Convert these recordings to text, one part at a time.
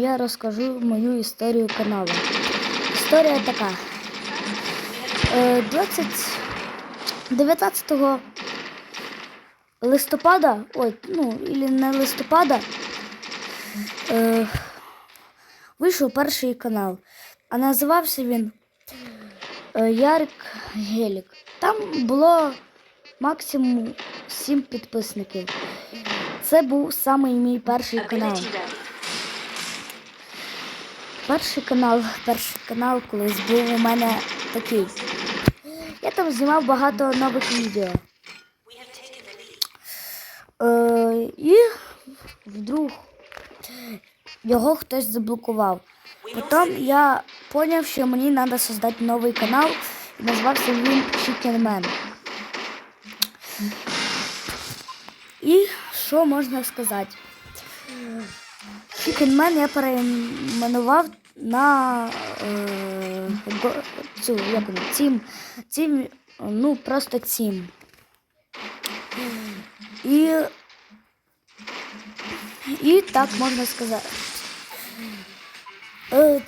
Я розкажу мою історію каналу. Історія така. Е, 20... 19 листопада, ой, ну, или не листопада, е, вийшов перший канал. А називався він е, Ярик Гелік. Там було максимум 7 підписників. Це був самий мій перший канал. Перший канал, перший канал колись був у мене такий. Я там знімав багато нових відео. Е, і вдруг його хтось заблокував. Потім я зрозумів, що мені треба створити новий канал, і назвався він Chicken. І що можна сказати? Man я перейменував на е, цю, як воно, Тім, Тім, ну просто Тім. І, і так можна сказати. Е,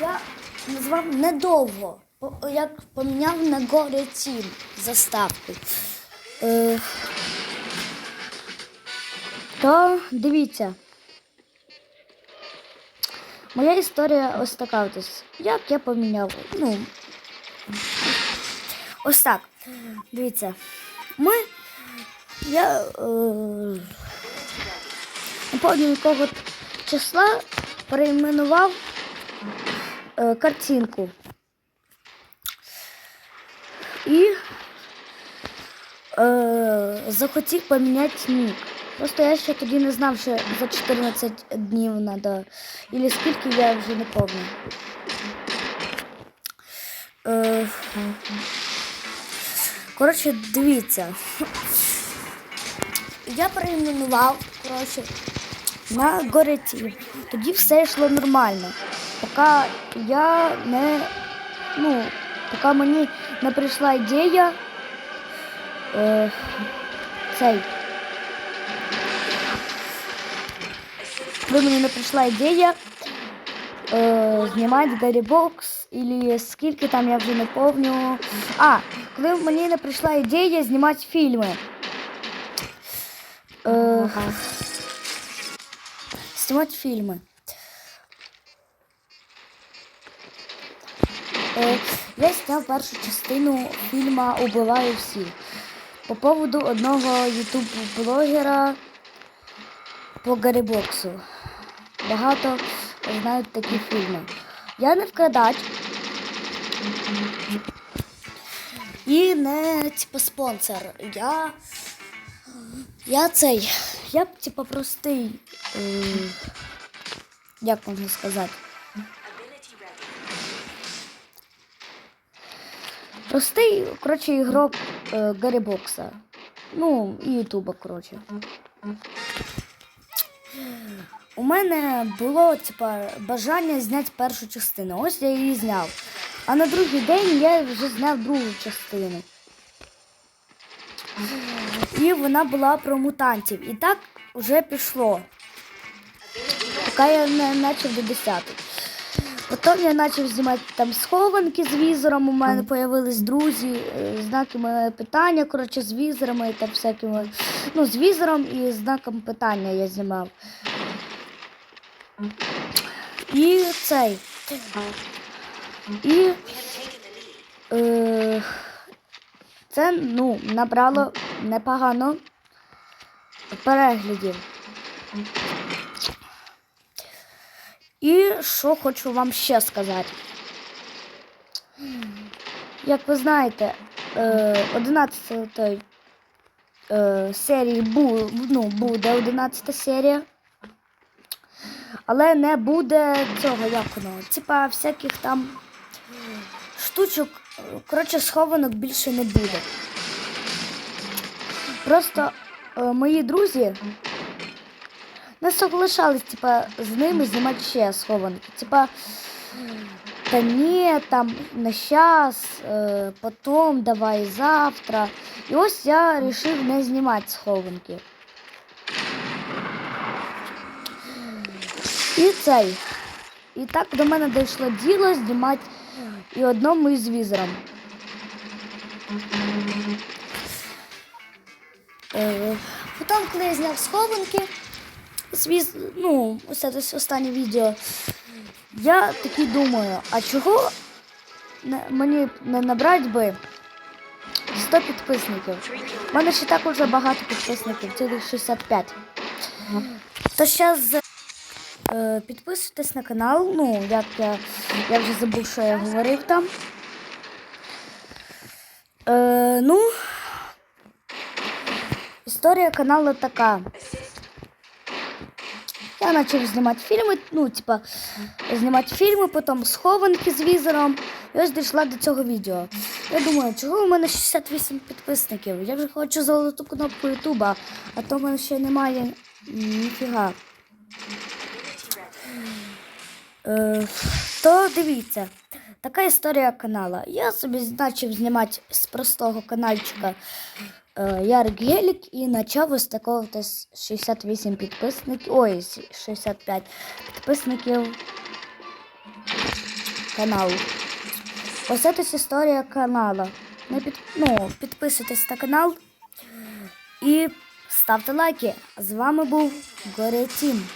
я назвав недовго, як поміняв на горе Тім заставку. Е, то дивіться. Моя історія ось така. ось. Як я поміняв. Ну, ось так. Дивіться. Ми. Я. Е, не якого числа перейменував е, картинку. І е, захотів поміняти нік. Просто я ще тоді не знав, що за 14 днів треба. Ілі скільки я вже не пам'ятаю. Е, коротше, дивіться. Я перейменував, коротше, на гореті. Тоді все йшло нормально. Поки я не. Ну, поки мені не прийшла ідея. Е, цей. Коли мені не прийшла ідея е, знімати Гаррі Бокс, і скільки там я вже не пам'ятаю. А, коли мені не прийшла ідея знімати фільми. Е, знімати фільми. Е, я зняв першу частину фільму Убиваю всіх. По поводу одного ютуб-блогера по Гаррібоксу. Багато знають такі фільми. Я не вкрадач. І не типу спонсор. Я. Я цей. Я типу простий. Е, як можна сказати? Простий, коротше, ігрок е, Гаррібокса. Ну, і Ютуба, коротше. У мене було типа, бажання зняти першу частину. Ось я її зняв. А на другий день я вже зняв другу частину. І вона була про мутантів. І так вже пішло. Поки я не почав до 10. Потім я почав знімати там схованки з візором. У мене з'явились друзі, е, знаки моє питання, коротше, з візорами та всякими. Ну, з візором і знаком питання я знімав. І цей. І е, це ну, набрало непогано переглядів. І що хочу вам ще сказати. Як ви знаєте, е, 11 е, серії бу, ну, буде 11 серія. Але не буде цього, як воно, типа всяких там штучок, коротше, схованок більше не буде. Просто е, мої друзі не соглашались, типа, з ними знімати ще схованки. Типа, та ні, там на щас, е, потом, давай завтра. І ось я вирішив не знімати схованки. І цей. І так до мене дійшло діло знімати і одному із візором. Е, Потім, коли я зняв схованки, з віз... ну, ось це останнє відео, я таки думаю, а чого мені не набрати би 100 підписників? У мене ще так уже багато підписників, цілих 65. То зараз підписуйтесь на канал. Ну, як я, я вже забув, що я говорив там. Е, ну, історія каналу така. Я почав знімати фільми, ну, типа, знімати фільми, потім схованки з візором. І ось дійшла до цього відео. Я думаю, чого у мене 68 підписників? Я вже хочу золоту кнопку Ютуба, а то в мене ще немає ніфіга. Е, то дивіться, така історія канала. Я собі почав знімати з простого каналчика е, Ярик Гелік і почав ось такого десь 68 підписників. Ой, 65 підписників каналу. Ось це історія каналу. Не під, ну, підписуйтесь на канал і ставте лайки. З вами був Горе Тім.